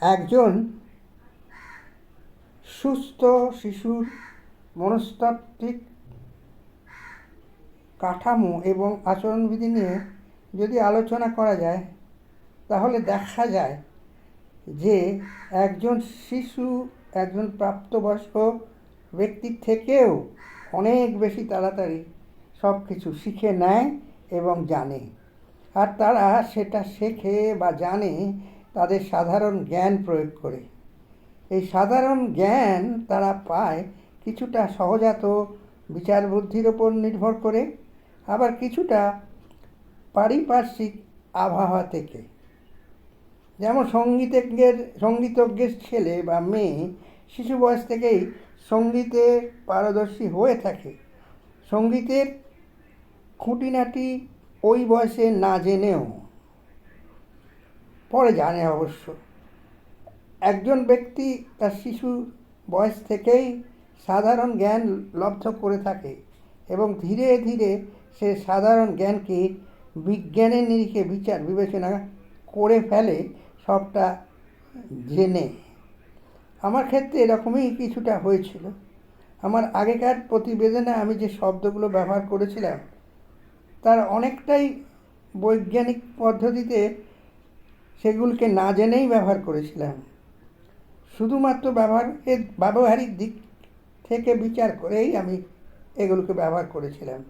একজন সুস্থ শিশুর মনস্তাত্ত্বিক কাঠামো এবং আচরণবিধি নিয়ে যদি আলোচনা করা যায়, তাহলে দেখা যায় যে একজন শিশু, একজন প্রাপ্তবয়স্ক ব্যক্তির থেকেও অনেক বেশি তাড়াতাড়ি সব কিছু শিখে নেয় এবং জানে। আর তারা সেটা শেখে বা জানে তাদের সাধারণ জ্ঞান প্রয়োগ করে। এই সাধারণ জ্ঞান তারা পায় কিছুটা সহজাত বিচার বুদ্ধির ওপর নির্ভর করে, আবার কিছুটা পারিপার্শ্বিক আবহাওয়া থেকে। যেমন সঙ্গীতজ্ঞের সঙ্গীতজ্ঞের ছেলে বা মেয়ে শিশু বয়স থেকেই সঙ্গীতে পারদর্শী হয়ে থাকে। সঙ্গীতের খুঁটিনাটি ওই বয়সে না জেনেও পরে জানে অবশ্য। একজন ব্যক্তি তার শিশু বয়স থেকেই সাধারণ জ্ঞান লব্ধ করে থাকে এবং ধীরে ধীরে সে সাধারণ জ্ঞানকে বিজ্ঞানের নিরিখে বিচার, বিবেচনা করে ফেলে সবটা জেনে। আমার ক্ষেত্রে এরকমই কিছুটা হয়েছিল। আমার আগেকার প্রতিবেদনে আমি যে শব্দগুলো ব্যবহার করেছিলাম, তার অনেকটাই বৈজ্ঞানিক পদ্ধতিতে সেগুলোকে না জেনেই ব্যবহার করেছিলাম। শুধুমাত্র ব্যবহারের ব্যবহারিক দিক থেকে বিচার করেই আমি এগুলোকে ব্যবহার করেছিলাম।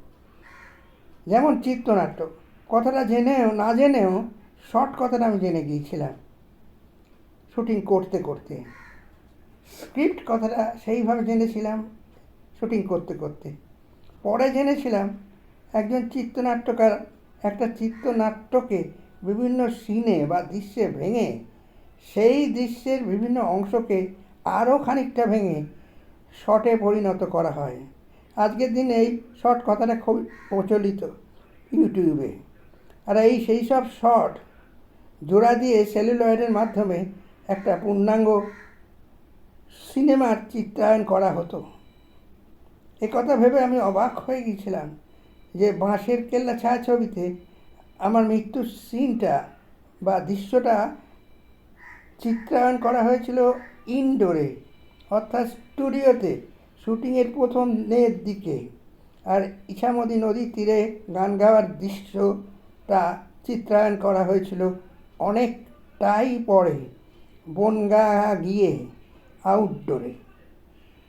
যেমন চিত্রনাট্য কথাটা জেনেও, না জেনেও শর্ট কথাটা আমি জেনে গিয়েছিলাম। শুটিং করতে করতে। স্ক্রিপ্ট কথাটা সেইভাবে জেনেছিলাম শুটিং করতে করতে। পরে জেনেছিলাম একজন চিত্রনাট্যকার, একটা চিত্রনাট্যকে বিভিন্ন সিনে বা দৃশ্যে ভেঙে, সেই দৃশ্যের বিভিন্ন অংশকে আরও খানিকটা ভেঙে শটে পরিণত করা হয়। আজকের দিনে এই শর্ট কথাটা খুব প্রচলিত ইউটিউবে। আর এই সেই সব শর্ট জোড়া দিয়ে সেলুলয়েডের মাধ্যমে একটা পূর্ণাঙ্গ সিনেমার চিত্রায়ন করা হতো। এ কথা ভেবে আমি অবাক হয়ে গিয়েছিলাম যে বাঁশের কেল্লা ছায়াছবিতে আমার মৃত্যুর সিনটা বা দৃশ্যটা চিত্রায়ন করা হয়েছিল ইনডোরে, অর্থাৎ স্টুডিওতে, শুটিংয়ের প্রথম নের দিকে। আর ইছামতি নদীর তীরে গান গাওয়ার দৃশ্যটা চিত্রায়ন করা হয়েছিল অনেকটাই পরে, বনগা গিয়ে আউটডোরে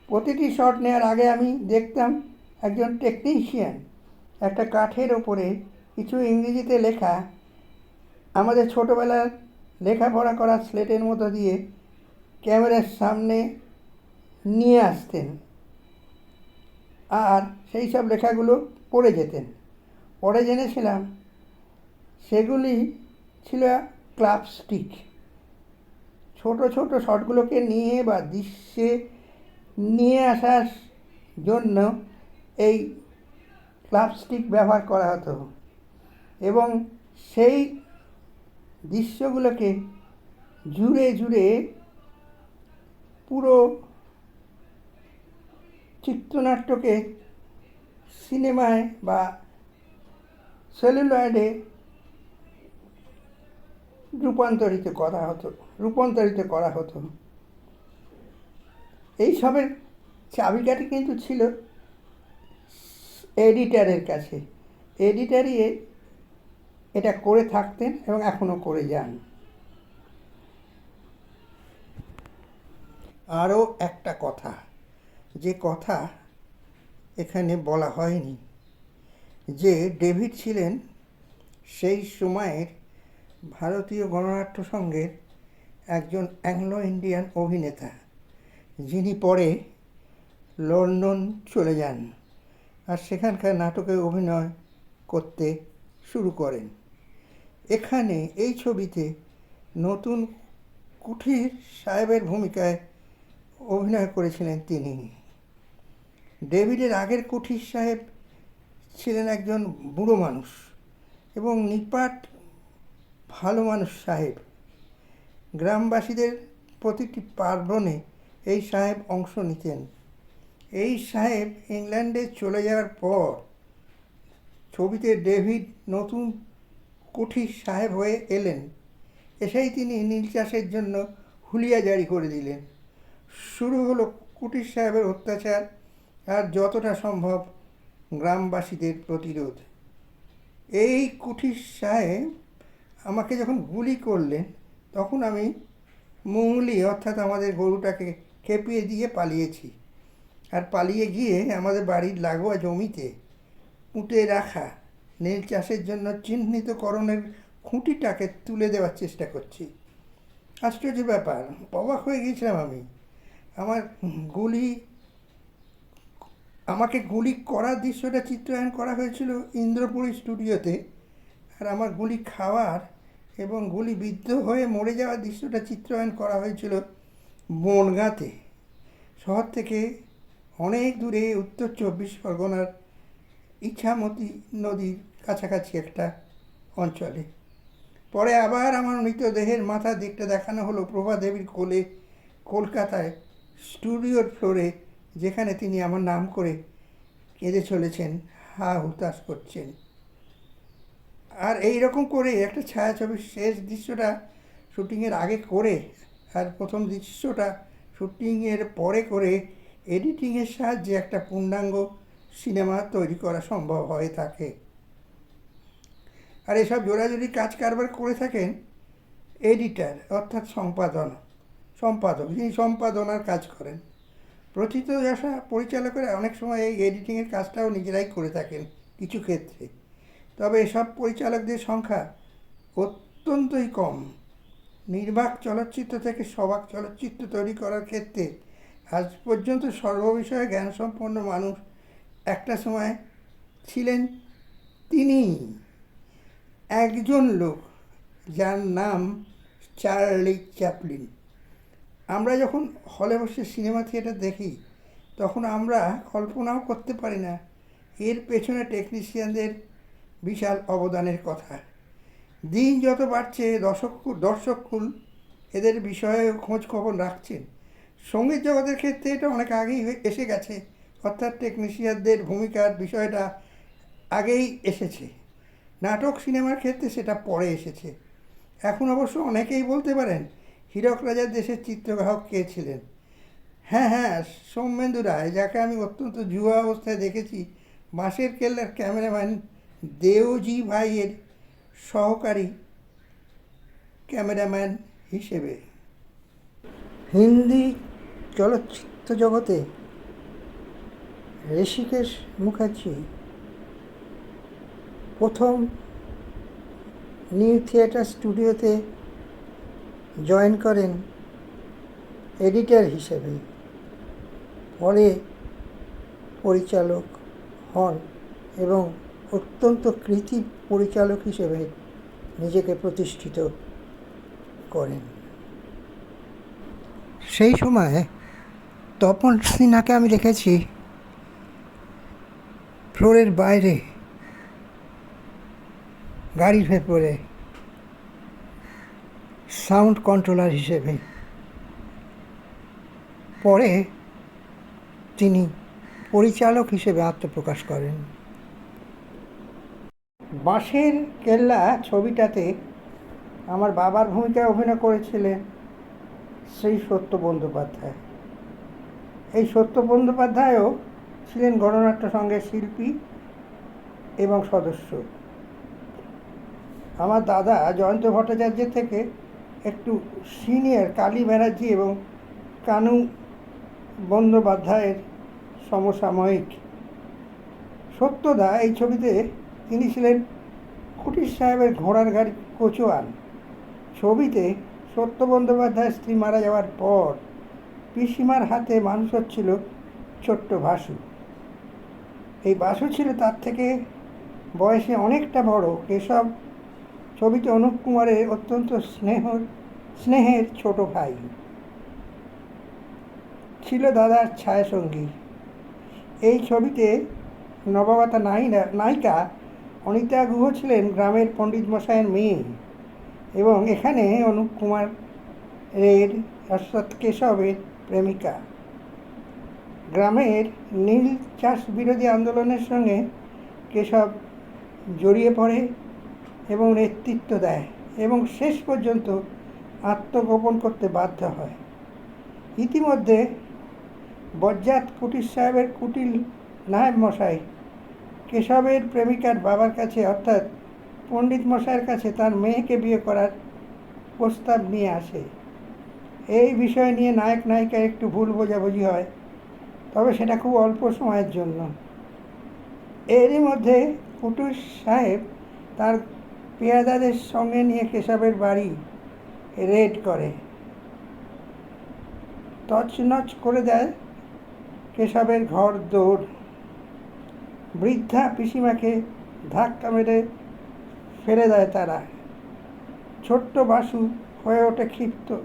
প্রতিটি শট নেওয়ার আগে আমি দেখতাম একজন টেকনিশিয়ান একটা কাঠের ওপরে কিছু ইংরেজিতে লেখা, আমাদের ছোটোবেলার লেখাপড়া করা স্লেটের মতো দিয়ে ক্যামেরার সামনে নিয়ে আসতেন আর সেই সব লেখাগুলো পড়ে যেতেন। পরে জেনেছিলাম সেগুলি ছিল ক্লাব স্টিক। ছোট ছোট শটগুলোকে নিয়ে বা দৃশ্যে নিয়ে আসার জন্য এই ক্লাব স্টিক ব্যবহার করা হতো। এবং সেই দৃশ্যগুলোকে জুড়ে জুড়ে পুরো চিত্রনাট্যকে সিনেমায় বা সেলুলয়েডে রূপান্তরিত করা হতো, রূপান্তরিত করা হতো। এইসবের চাবিকাঠি কিন্তু ছিল এডিটারের কাছে। এডিটারই এটা করে থাকতেন এবং এখনও করে যান। আরও একটা কথা, যে কথা এখানে বলা হয়নি, যে ডেভিড ছিলেন সেই সময়ের ভারতীয় গণনাট্য সংঘের একজন অ্যাংলো ইন্ডিয়ান অভিনেতা, যিনি পরে লন্ডন চলে যান আর সেখানকার নাটকে অভিনয় করতে শুরু করেন। এখানে এই ছবিতে নতুন কুঠির সাহেবের ভূমিকায় অভিনয় করেছিলেন তিনি। ডেভিডের আগের কুঠির সাহেব ছিলেন একজন বুড়ো মানুষ এবং নিপাট ভালো মানুষ সাহেব। গ্রামবাসীদের প্রতিটি পার্বণে এই সাহেব অংশ নিতেন। এই সাহেব ইংল্যান্ডে চলে যাওয়ার পর ছবিতে ডেভিড নতুন কুঠির সাহেব হয়ে এলেন। এসেই তিনি নীল চাষের জন্য হুলিয়া জারি করে দিলেন। শুরু হলো কুটির সাহেবের অত্যাচার আর যতটা সম্ভব গ্রামবাসীদের প্রতিরোধ। এই কুঠির সাহেব আমাকে যখন গুলি করলেন, তখন আমি মুংলি অর্থাৎ আমাদের গরুটাকে খেপিয়ে দিয়ে পালিয়েছি। আর পালিয়ে গিয়ে আমাদের বাড়ির লাগোয়া জমিতে পুঁতে রাখা নীল চাষের জন্য চিহ্নিতকরণের খুঁটিটাকে তুলে দেওয়ার চেষ্টা করছি। আশ্চর্য ব্যাপার, অবাক হয়ে গিয়েছিলাম আমি। আমার গুলি, আমাকে গুলি করার দৃশ্যটা চিত্রায়ন করা হয়েছিল ইন্দ্রপুরী স্টুডিওতে। আর আমার গুলি খাওয়ার এবং গুলি বিদ্ধ হয়ে মরে যাওয়ার দৃশ্যটা চিত্রায়ন করা হয়েছিল বনগাঁতে। শহর থেকে অনেক দূরে উত্তর চব্বিশ পরগনার ইছামতি নদীর কাছাকাছি একটা অঞ্চলে। পরে আবার আমার মৃতদেহের মাথার দিকটা দেখানো হলো প্রভা দেবীর কোলে, কলকাতায় স্টুডিওর ফ্লোরে, যেখানে তিনি আমার নাম করে কেঁদে চলেছেন, হা হুতাশ করছেন। আর এই রকম করে একটা ছায়াছবির শেষ দৃশ্যটা শুটিংয়ের আগে করে, আর প্রথম দৃশ্যটা শুটিংয়ের পরে করে, এডিটিংয়ের সাহায্যে একটা পূর্ণাঙ্গ সিনেমা তৈরি করা সম্ভব হয়ে থাকে। আর এসব জোড়াজুড়ি কাজ কারবার করে থাকেন, এডিটার অর্থাৎ সম্পাদন, সম্পাদক, যিনি সম্পাদনার কাজ করেন, প্রথিত প্রথিতযশা পরিচালকেরা অনেক সময় এই এডিটিংয়ের কাজটাও নিজেরাই করে থাকেন কিছু ক্ষেত্রে। তবে এসব পরিচালকদের সংখ্যা অত্যন্তই কম। নির্বাক চলচ্চিত্র থেকে সবাক চলচ্চিত্র তৈরি করার ক্ষেত্রে আজ পর্যন্ত সর্ববিষয়ে জ্ঞানসম্পন্ন মানুষ একটা সময় ছিলেন তিনি। একজন লোক যার নাম চার্লি চ্যাপলিন। আমরা যখন হলে বসে সিনেমা থিয়েটার দেখি, তখন আমরা কল্পনাও করতে পারি না, এর পেছনে টেকনিশিয়ানদের বিশাল অবদানের কথা। দিন যত বাড়ছে দর্শক দর্শককুল এদের বিষয়ে খোঁজ খবর রাখছেন। সংগীত জগতের ক্ষেত্রে এটা অনেক আগেই এসে গেছে। অর্থাৎ টেকনিশিয়ানদের ভূমিকার বিষয়টা আগেই এসেছে। নাটক সিনেমার ক্ষেত্রে সেটা পরে এসেছে। এখন অবশ্য অনেকেই বলতে পারেন, হীরক রাজার দেশের চিত্রগ্রাহক কে ছিলেন? হ্যাঁ হ্যাঁ সৌমেন্দু রায়, যাকে আমি অত্যন্ত যুবা অবস্থায় দেখেছি, বাঁশের কেল্লার ক্যামেরাম্যান দেওজি ভাইয়ের সহকারী ক্যামেরাম্যান হিসেবে। হিন্দি চলচ্চিত্র জগতে ঋষিকেশ মুখার্জি প্রথম নিউ থিয়েটার স্টুডিওতে জয়েন করেন এডিটর হিসেবে। পরে পরিচালক হন এবং অত্যন্ত কৃতি পরিচালক হিসেবে নিজেকে প্রতিষ্ঠিত করেন। সেই সময় তপন সিনহাকে আমি দেখেছি। ফ্লোরের বাইরে গাড়ির ভেতরে সাউন্ড কন্ট্রোলার হিসেবে পরে তিনি পরিচালক হিসেবে আত্মপ্রকাশ করেন। বাঁশের কেল্লা ছবিটাতে আমার বাবার ভূমিকায় অভিনয় করেছিলেন শ্রী সত্য বন্দ্যোপাধ্যায়। এই সত্য বন্দ্যোপাধ্যায়ও ছিলেন গণনাট্য সংঘের শিল্পী এবং সদস্য। আমার দাদা জয়ন্ত ভট্টাচার্যের থেকে একটু সিনিয়র কালী ব্যানার্জি এবং কানু বন্দ্যোপাধ্যায়ের সমসাময়িক। সত্যদা এই ছবিতে তিনি ছিলেন কুটির সাহেবের ঘোড়ার গাড়ি কোচোয়ান। ছবিতে সত্য বন্দ্যোপাধ্যায়ের স্ত্রী মারা যাওয়ার পর পিসিমার হাতে মানুষ হচ্ছিল ছোট্ট ভাসু। এই বাসু ছিল তার থেকে বয়সে অনেকটা বড়। কেশব ছবিতে অনুপ কুমারের অত্যন্ত স্নেহ, স্নেহের ছোট ভাই। ছিল দাদার ছায়াসঙ্গী। এই ছবিতে নবাগতা নায়িকা নায়িকা অনিতা গুহ ছিলেন গ্রামের পণ্ডিত মশাইয়ের মেয়ে এবং এখানে অনুপ কুমার এর অর্থাৎ কেশবের প্রেমিকা। গ্রামের নীল চাষ বিরোধী আন্দোলনের সঙ্গে কেশব জড়িয়ে পড়ে এবং নেতৃত্ব দেয় এবং শেষ পর্যন্ত আত্মগোপন করতে বাধ্য হয়। ইতিমধ্যে বজ্জাত কুটির সাহেবের কুটিল নায়েব মশাই কেশবের প্রেমিকার বাবার কাছে, অর্থাৎ পণ্ডিত মশাইয়ের কাছে তার মেয়েকে বিয়ে করার প্রস্তাব নিয়ে আসে। এই বিষয় নিয়ে নায়ক নায়িকার একটু ভুল বোঝাবুঝি হয়। তবে সেটা খুব অল্প সময়ের জন্য। এরই মধ্যে কুটুর সাহেব তার পেয়াদাদের সঙ্গে নিয়ে কেশবের বাড়ি রেড করে। তছনছ করে দেয় কেশবের ঘর দৌড়। বৃদ্ধা পিসিমাকে ধাক্কা মেরে ফেলে দেয় তারা। ছোট্ট বাসু হয়ে ওঠে ক্ষিপ্ত।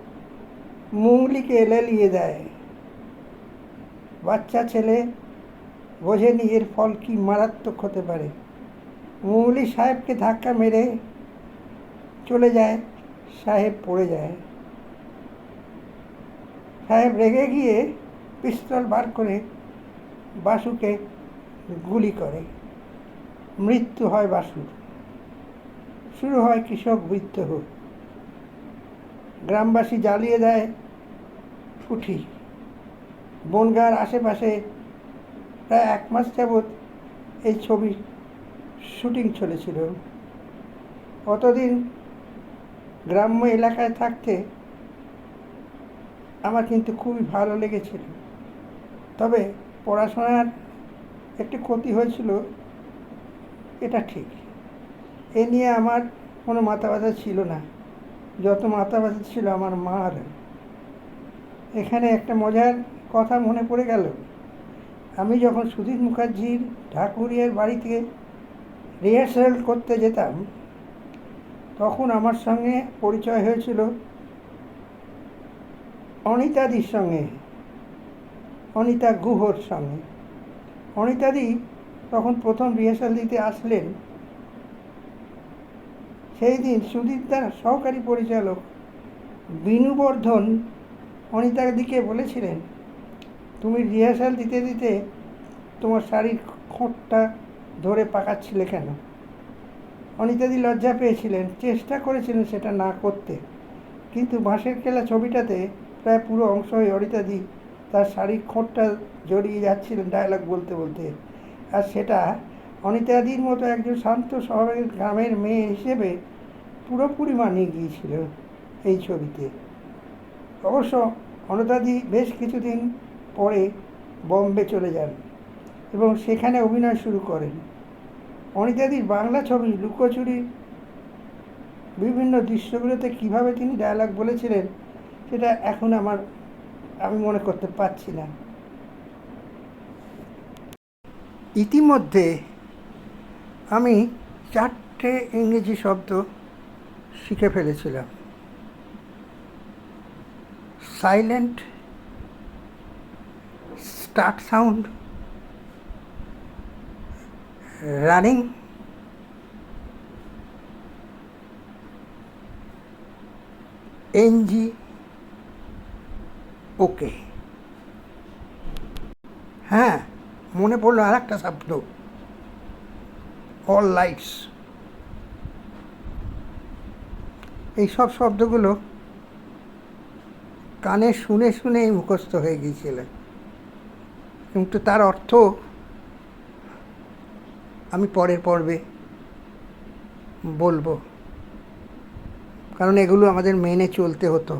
মুঙ্গলিকে লেলিয়ে দেয়। বাচ্চা ছেলে বোঝেনি এর ফল কি মারাত্মক হতে পারে। মুঙ্গলি সাহেবকে ধাক্কা মেরে চলে যায়, সাহেব পড়ে যায়। সাহেব রেগে গিয়ে পিস্তল বার করে বাসুকে গুলি করে। মৃত্যু হয় বাসুর। শুরু হয় কৃষক বিদ্রোহ গ্রামবাসী জ্বালিয়ে দেয় কুঠি বনগার আশেপাশে প্রায় এক মাস যাবৎ এই ছবি শুটিং চলেছিল। অতদিন গ্রাম্য এলাকায় থাকতে আমার কিন্তু খুবই ভালো লেগেছিল। তবে পড়াশোনার একটু ক্ষতি হয়েছিল, এটা ঠিক। এ নিয়ে আমার কোনো মাথা ব্যথা ছিল না। যত মাথা ব্যথা ছিল আমার মার। এখানে একটা মজার কথা মনে পড়ে গেল। আমি যখন সুধীর মুখার্জির ঢাকুরিয়ার বাড়িতে রিহার্সাল করতে যেতাম, তখন আমার সঙ্গে পরিচয় হয়েছিল অনিতাদির সঙ্গে, অনিতা গুহর সঙ্গে। অনিতাদি তখন প্রথম রিহার্সাল দিতে আসলেন। সেই দিন সুদীপদার সহকারী পরিচালক বিনুবর্ধন অনিতাদিকে বলেছিলেন তুমি রিহার্সাল দিতে দিতে তোমার শাড়ির খোঁটটা ধরে পাকাচ্ছিলে কেন? অনিতাদি লজ্জা পেয়েছিলেন, চেষ্টা করেছিলেন সেটা না করতে। কিন্তু বাঁশের খেলা ছবিটাতে প্রায় পুরো অংশ অংশই অনিতাদি তার শাড়ির খোঁটটা জড়িয়ে যাচ্ছিলেন ডায়লগ বলতে বলতে। আর সেটা অনিতাদির মতো একজন শান্ত স্বভাবের গ্রামের মেয়ে হিসেবে পুরোপুরি মানিয়ে গিয়েছিল এই ছবিতে। অবশ্য অনিতাদি বেশ কিছুদিন পরে বম্বে চলে যান এবং সেখানে অভিনয় শুরু করেন। অনিতাদির বাংলা ছবি লুকোচুরির বিভিন্ন দৃশ্যগুলোতে কীভাবে তিনি ডায়লগ বলেছিলেন, সেটা এখন আমার, আমি মনে করতে পারছি না। ইতিমধ্যে আমি চারটে ইংরেজি শব্দ শিখে ফেলেছিলাম। Silent start sound running NG okay হ্যাঁ মনে পড়ল আর একটা শব্দ। অল লাইটস এইসব শব্দগুলো কানে শুনে শুনেই মুখস্থ হয়ে গিয়েছিল। কিন্তু তার অর্থ আমি পরের পর্বে বলব। কারণ এগুলো আমাদের মেনে চলতে হতো।